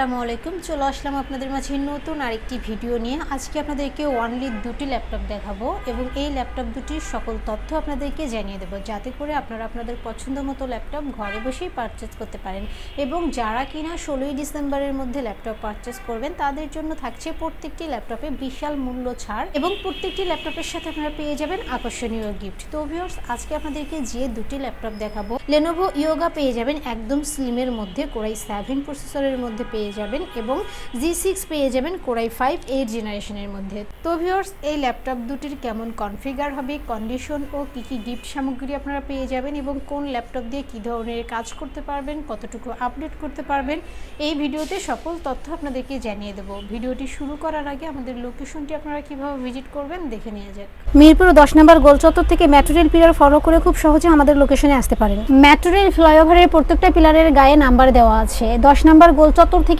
আসসালামু আলাইকুম। চলে আসলাম আপনাদের মাঝে নতুন আরেকটি ভিডিও নিয়ে। আজকে আপনাদেরকে ওয়ানলি দুটি ল্যাপটপ দেখাবো এবং এই ল্যাপটপ দুটির সকল তথ্য আপনাদেরকে জানিয়ে দেবো। যাতে করে আপনারা আপনাদের পছন্দ মতো ল্যাপটপ ঘরে বসেই পারচেস করতে পারেন এবং যারা কিনা ষোলোই ডিসেম্বরের মধ্যে ল্যাপটপ পারচেস করবেন, তাদের জন্য থাকছে প্রত্যেকটি ল্যাপটপে বিশাল মূল্য ছাড় এবং প্রত্যেকটি ল্যাপটপের সাথে আপনারা পেয়ে যাবেন আকর্ষণীয় গিফট তো ভিউয়ার্স আজকে আপনাদেরকে যে দুটি ল্যাপটপ দেখাবো লেনোভো ইয়োগা পেয়ে যাবেন একদম স্লিমের মধ্যে কোরাই সেভেন প্রসেসরের মধ্যে পেয়ে যাবেন এবং জি সিক্স পেয়ে যাবেন কোরাই ফাইভ এইট জেনারেশনের মধ্যে। তো ভিউয়ার্স এই ল্যাপটপ দুটির কেমন কনফিগার হবে কন্ডিশন ও কী কী গিফট সামগ্রী আপনারা পেয়ে যাবেন এবং কোন ল্যাপটপ দিয়ে কী ধরনের কাজ করতে পারবেন, কতটুকু আপডেট করতে পারবেন, এই ভিডিওতে সকল তথ্য আপনাদেরকে জানিয়ে দেবো। ভিডিওটি শুরু করার আগে আমাদের লোকেশনটি আপনারা কীভাবে ভিজিট করবেন দেখে নিয়ে যাক। মিরপুর দশ নম্বর গোলচত্বর থেকে মেট্রো রেল পিলার ফলো করে খুব সহজে আমাদের লোকেশনে আসতে পারেন। মেট্রো রেল ফ্লাইওভারের প্রত্যেকটা পিলারের গায়ে নাম্বার দেওয়া আছে। দশ নম্বর গোলচত্বর থেকে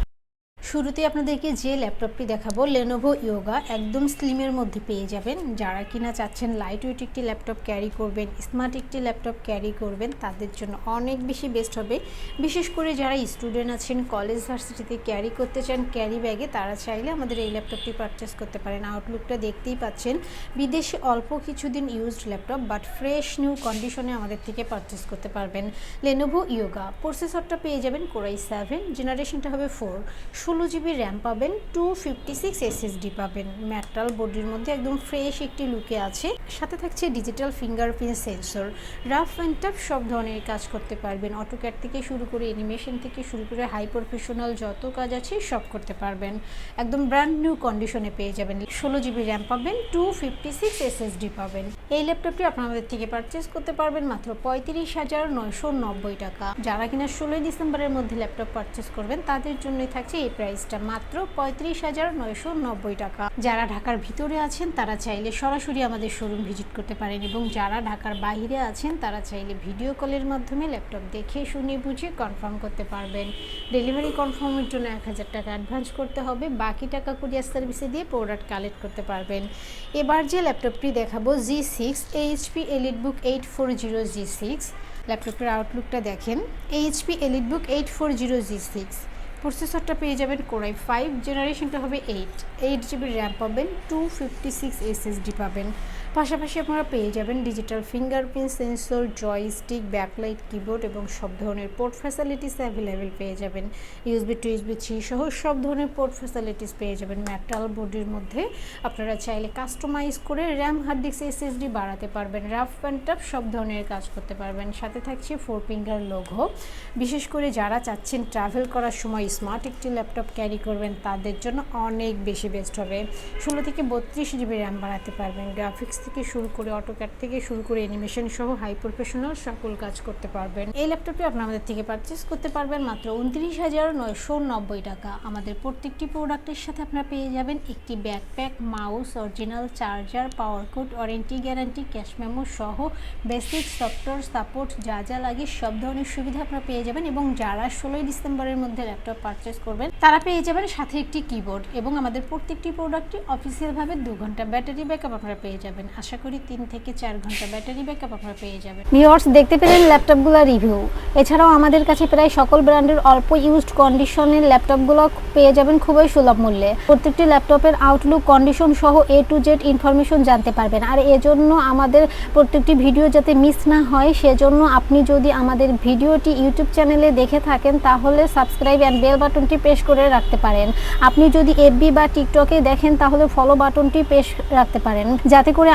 শুরুতে আপনাদেরকে যে ল্যাপটপটি দেখাবো লেনোভো ইয়োগা একদম স্লিমের মধ্যে পেয়ে যাবেন। যারা কিনা চাচ্ছেন লাইট ওয়েট একটি ল্যাপটপ ক্যারি করবেন স্মার্ট একটি ল্যাপটপ ক্যারি করবেন, তাদের জন্য অনেক বেশি বেস্ট হবে। বিশেষ করে যারা স্টুডেন্ট আছেন কলেজ ভার্সিটিতে ক্যারি করতে চান ক্যারি ব্যাগে তারা চাইলে আমাদের এই ল্যাপটপটি পারচেস করতে পারেন। আউটলুকটা দেখতেই পাচ্ছেন। বিদেশে অল্প কিছুদিন used laptop but fresh new কন্ডিশনে আমাদের থেকে পারচেস করতে পারবেন। লেনোভো ইয়োগা প্রসেসরটা পেয়ে যাবেন কোরাই সেভেন জেনারেশনটা হবে ফোর ষোলো জিবি র্যাম পাবেন টু ফিফটি সিক্স এসএসডি পাবেন। মেটাল বডির মধ্যে একদম ফ্রেশ একটি লুকে আছে। সাথে থাকছে digital fingerprint sensor rough and tough সব ধরনের কাজ করতে পারবেন। অটোক্যাট থেকে শুরু করে অ্যানিমেশন থেকে শুরু করে হাই প্রফেশনাল যত কাজ আছে সব করতে পারবেন। একদম ব্র্যান্ড নিউ কন্ডিশনে পেয়ে যাবেন। ষোলো জিবি র্যাম পাবেন টু ফিফটি সিক্স এসএসডি পাবেন। এই ল্যাপটপটি আপনাদের থেকে পারচেস করতে পারবেন মাত্র পঁয়ত্রিশ হাজার নয়শো নব্বই টাকা। যারা কিনা ষোলোই ডিসেম্বরের মধ্যে ল্যাপটপ পারচেস করবেন, তাদের জন্যই থাকছে এই প্রাইসটা মাত্র পঁয়ত্রিশ হাজার নয়শো নব্বই টাকা। যারা ঢাকার ভিতরে আছেন, তারা চাইলে সরাসরি আমাদের শোরুম ভিজিট করতে পারেন এবং যারা ঢাকার বাইরে আছেন, তারা চাইলে ভিডিও কলের মাধ্যমে ল্যাপটপ দেখে শুনে বুঝে কনফার্ম করতে পারবেন। ডেলিভারি কনফার্মের জন্য এক হাজার টাকা অ্যাডভান্স করতে হবে। বাকি টাকা কুরিয়ার সার্ভিসে দিয়ে প্রোডাক্ট কালেক্ট করতে পারবেন। এবার যে ল্যাপটপটি দেখাবো G six HP elite book eight four zero G six ল্যাপটপের আউটলুকটা দেখেন। HP elite book eight four zero G six প্রসেসরটা পেয়ে যাবেন কোরাই ফাইভ জেনারেশনটা হবে এইট এইট জিবি র্যাম পাবেন টু ফিফটি সিক্স এসএসডি পাবেন। পাশাপাশি আপনারা পেয়ে যাবেন digital fingerprint sensor joystick backlight keyboard এবং সব ধরনের পোর্ট ফ্যাসিলিটিস অ্যাভেলেবেল পেয়ে যাবেন। ইউএসবি টু ইউএসবি থ্রি সহ সব ধরনের পোর্ট ফ্যাসিলিটিস পেয়ে যাবেন। মেটাল বডির মধ্যে আপনারা চাইলে কাস্টমাইজ করে র্যাম হার্ড ডিস্ক এসএসডি বাড়াতে পারবেন। রাফ অ্যান্ড টাফ সব ধরনের কাজ করতে পারবেন। সাথে থাকছে ফোর ফিঙ্গার লোগো বিশেষ করে যারা চাচ্ছেন ট্রাভেল করার সময় স্মার্ট একটি ল্যাপটপ ক্যারি করবেন, তাদের জন্য অনেক বেশি বেস্ট হবে। ষোলো থেকে বত্রিশ জিবি র্যাম বাড়াতে পারবেন। গ্রাফিক্স থেকে শুরু করে অটোক্যাট থেকে শুরু করে অ্যানিমেশন সহ হাই প্রফেশনাল সকল কাজ করতে পারবেন। এই ল্যাপটপটি আপনি আমাদের থেকে পারচেস করতে পারবেন মাত্র উনত্রিশ হাজার নয়শো নব্বই টাকা। আমাদের প্রত্যেকটি প্রোডাক্টের সাথে আপনারা পেয়ে যাবেন একটি backpack mouse original charger power cord warranty guarantee cash memo সহ বেসিক সফটওয়্যার সাপোর্ট যা যা লাগে সব ধরনের সুবিধা আপনারা পেয়ে যাবেন এবং যারা ষোলোই ডিসেম্বরের মধ্যে ল্যাপটপ পারচেস করবেন, তারা পেয়ে যাবেন সাথে একটি কিবোর্ড এবং আমাদের প্রত্যেকটি প্রোডাক্টটি অফিসিয়ালভাবে দু ঘণ্টা ব্যাটারি ব্যাকআপ আপনারা পেয়ে যাবেন। আশা করি তিন থেকে চার ঘণ্টা ব্যাটারি ব্যাকআপ আপনারা পেয়ে যাবেন। ভিউয়ার্স, দেখতে পেলেন ল্যাপটপগুলোর রিভিউ। এছাড়াও আমাদের কাছে প্রায় সকল ব্র্যান্ডের অল্প ইউজড কন্ডিশনের ল্যাপটপগুলো পেয়ে যাবেন খুবই সুলভ মূল্যে। প্রত্যেকটি ল্যাপটপের আউটলুক কন্ডিশন সহ এ টু জেড ইনফরমেশন জানতে পারবেন। আর এজন্য আমাদের প্রত্যেকটি ভিডিও যাতে মিস না হয়, সেজন্য আপনি যদি আমাদের ভিডিওটি ইউটিউব চ্যানেলে দেখে থাকেন, তাহলে সাবস্ক্রাইব অ্যান্ড বেল বাটনটি প্রেস করে রাখতে পারেন। আপনি যদি এফবি বা টিকটকে দেখেন, তাহলে ফলো বাটনটি প্রেস রাখতে পারেন। যাতে করে